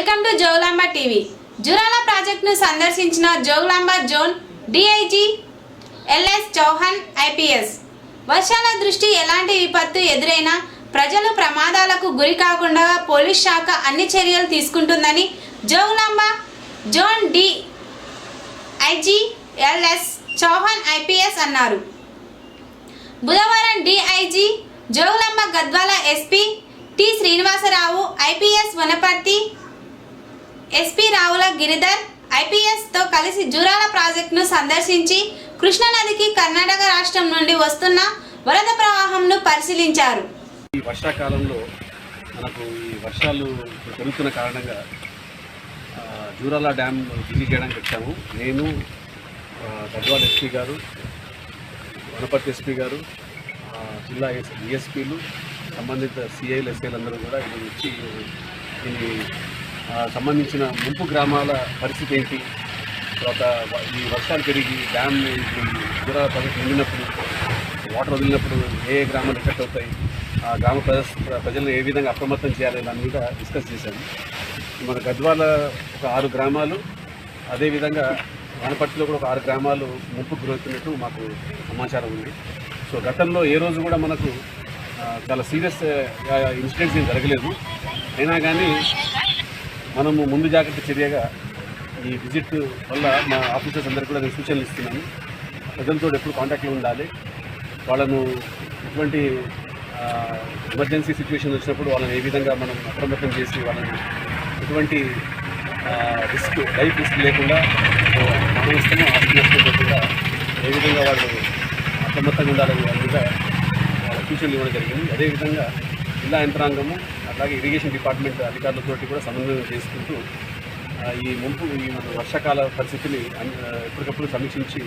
Welcome to Jogulamba TV. Jurala ప్రాజెక్టును సందర్శించిన Jogulamba zone DIG LS Chauhan IPS. వర్షాల దృష్టి ఎలాంటి విపత్తు ఎదురైనా ప్రజలు ప్రమాదాలకు గురి కాకుండా పోలీస్ శాఖ అన్ని చర్యలు తీసుకుంటుందని Jogulamba zone D IG LS Chauhan IPS అన్నారు. బుధవారం DIG Jogulamba Gadwal SP T Srinivasarao IPS Wanaparthy SP Ravula Giridhar ఐపీఎస్తో కలిసి జూరాల ప్రాజెక్టును సందర్శించి కృష్ణానదికి కర్ణాటక రాష్ట్రం నుండి వస్తున్న వరద ప్రవాహంను పరిశీలించారు. ఈ వర్షాకాలంలో మనకు ఈ వర్షాలు పెరుగుతున్న కారణంగా జూరాల డ్యామ్ విజిట్ చేయడానికి వచ్చాము. నేను గద్వాల్ ఎస్పీ గారు వనపర్తి ఎస్పీ గారు జిల్లా ఎస్ డిఎస్పీలు సంబంధిత సిఐలు ఎస్ఐలు అందరూ కూడా ఇది వచ్చి దీన్ని సంబంధించిన ముంపు గ్రామాల పరిస్థితి ఏంటి? తర్వాత ఈ వర్షాలు పెరిగి డ్యామ్ ఇప్పుడు ప్రాజెక్ట్ నిండినప్పుడు వాటర్ వదిలినప్పుడు ఏ ఏ గ్రామాలు ఎఫెక్ట్ అవుతాయి? ఆ గ్రామ ప్రజలను ఏ విధంగా అప్రమత్తం చేయాలి దాని మీద డిస్కస్ చేశాను మన గద్వాల ఒక ఆరు గ్రామాలు అదేవిధంగా వనపర్తిలో కూడా ఒక ఆరు గ్రామాలు ముంపు గురవుతున్నట్టు మాకు సమాచారం ఉంది. సో గతంలో ఏ రోజు కూడా మనకు చాలా సీరియస్ ఇన్సిడెంట్స్ ఏం జరగలేదు. అయినా కానీ మనము ముందు జాగ్రత్త చర్యగా ఈ విజిట్ వల్ల మా ఆఫీసర్స్ అందరికీ కూడా నేను సూచనలు ఇస్తున్నాను. ప్రజలతో ఎప్పుడు కాంటాక్ట్లో ఉండాలి. వాళ్ళను ఎటువంటి ఎమర్జెన్సీ సిచ్యువేషన్ వచ్చినప్పుడు వాళ్ళని ఏ విధంగా మనం అప్రమత్తం చేసి వాళ్ళని ఎటువంటి రిస్క్ లైఫ్ రిస్క్ లేకుండా మనం ఇస్తామో ఏ విధంగా వాళ్ళు అప్రమత్తంగా ఉండాలని వాళ్ళ మీద వాళ్ళ సూచనలు ఇవ్వడం జరిగింది. అదేవిధంగా జిల్లా యంత్రాంగము అలాగే ఇరిగేషన్ డిపార్ట్మెంట్ అధికారులతోటి కూడా సమన్వయం చేసుకుంటూ ఈ ముంపు ఈ మన వర్షాకాల పరిస్థితిని ఎప్పటికప్పుడు సమీక్షించి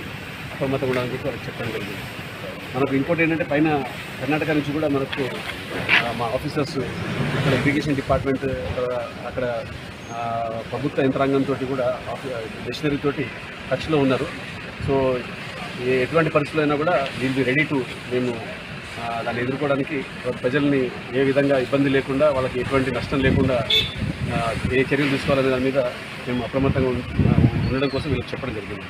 అప్రమత్తం ఉండాలని చెప్పి చెప్పడం జరిగింది. మనకు ఇంకోటి ఏంటంటే పైన కర్ణాటక నుంచి కూడా మనకు మా ఆఫీసర్స్ ఇక్కడ ఇరిగేషన్ డిపార్ట్మెంట్ అక్కడ ప్రభుత్వ యంత్రాంగంతో కూడా మిషనరీ తోటి టచ్లో ఉన్నారు. సో ఏ- ఎటువంటి పరిస్థితులు అయినా కూడా వీల్ బి రెడీ టు మేము దాన్ని ఎదుర్కోవడానికి ప్రజల్ని ఏ విధంగా ఇబ్బంది లేకుండా వాళ్ళకి ఎటువంటి నష్టం లేకుండా ఏ చర్యలు తీసుకోవాలనే దాని మీద మేము అప్రమత్తంగా ఉండడం కోసం వీళ్ళకి చెప్పడం జరిగింది.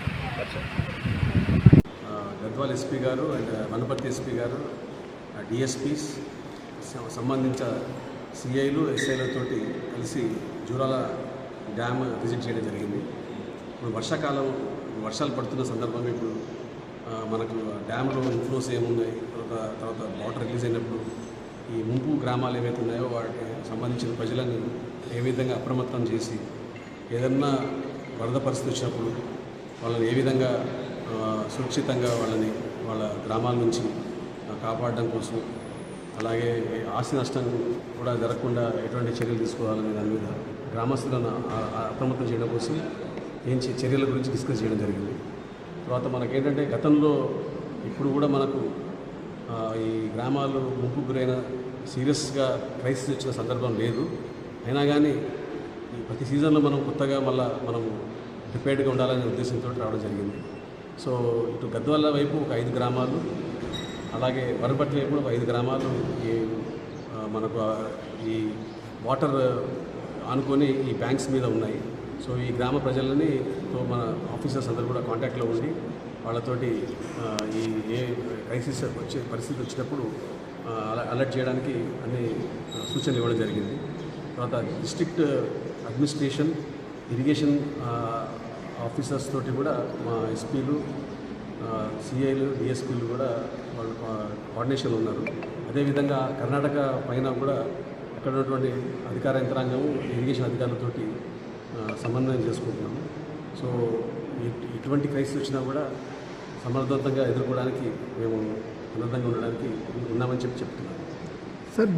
Gadwal SP garu and Wanaparthy SP garu DSPs సంబంధించిన సిఐలు ఎస్ఐలతోటి కలిసి జూరాల డ్యామ్ విజిట్ చేయడం జరిగింది. ఇప్పుడు వర్షాకాలం వర్షాలు పడుతున్న సందర్భంగా ఇప్పుడు మనకు డ్యామ్లో ఇన్ఫ్లోస్ ఏమున్నాయి? తర్వాత తర్వాత వాటర్ రిలీజ్ అయినప్పుడు ఈ ముంపు గ్రామాలు ఏవైతే ఉన్నాయో వాటికి సంబంధించిన ప్రజలను ఏ విధంగా అప్రమత్తం చేసి ఏదన్నా వరద పరిస్థితి వచ్చినప్పుడు వాళ్ళని ఏ విధంగా సురక్షితంగా వాళ్ళని వాళ్ళ గ్రామాల నుంచి కాపాడడం కోసం అలాగే ఆస్తి నష్టం కూడా జరగకుండా ఎటువంటి చర్యలు తీసుకోవాలనే దాని మీద గ్రామస్తులను అప్రమత్తం చేయడం కోసం ఏం చర్యల గురించి డిస్కస్ చేయడం జరిగింది. తర్వాత మనకేంటంటే గతంలో ఇప్పుడు కూడా మనకు ఈ గ్రామాలు ముంపు గురైన సీరియస్గా క్రైసిస్ వచ్చిన సందర్భం లేదు. అయినా కానీ ఈ ప్రతి సీజన్లో మనం కొత్తగా మళ్ళీ మనం ప్రిపేర్డ్గా ఉండాలనే ఉద్దేశంతో రావడం జరిగింది. సో ఇటు గద్వాల వైపు ఒక ఐదు గ్రామాలు అలాగే వరపట్ల వైపు ఒక ఐదు గ్రామాలు ఈ మనకు ఈ వాటర్ ఆనుకొని ఈ బ్యాంక్స్ మీద ఉన్నాయి. సో ఈ గ్రామ ప్రజలని తో మన ఆఫీసర్స్ అందరూ కూడా కాంటాక్ట్లో ఉండి వాళ్ళతోటి ఈ ఏ క్రైసిస్ వచ్చే పరిస్థితి వచ్చినప్పుడు అల- అలర్ట్ చేయడానికి అన్ని సూచనలు ఇవ్వడం జరిగింది. తర్వాత డిస్ట్రిక్ట్ అడ్మినిస్ట్రేషన్ ఇరిగేషన్ ఆఫీసర్స్ తోటి కూడా మా ఎస్పీలు సిఐలు డిఎస్పీలు కూడా వాళ్ళు కోఆర్డినేషన్లో ఉన్నారు. అదేవిధంగా కర్ణాటక పైన కూడా అక్కడ ఉన్నటువంటి అధికార యంత్రాంగము ఇరిగేషన్ అధికారులతోటి సమన్వయం చేసుకుంటున్నాము. సో ఇటువంటి క్రైసిస్ వచ్చినా కూడా సమర్థవంతంగా ఎదుర్కోవడానికి మేము ఉన్నతంగా ఉండడానికి ఉన్నామని చెప్పి చెప్తున్నాము సార్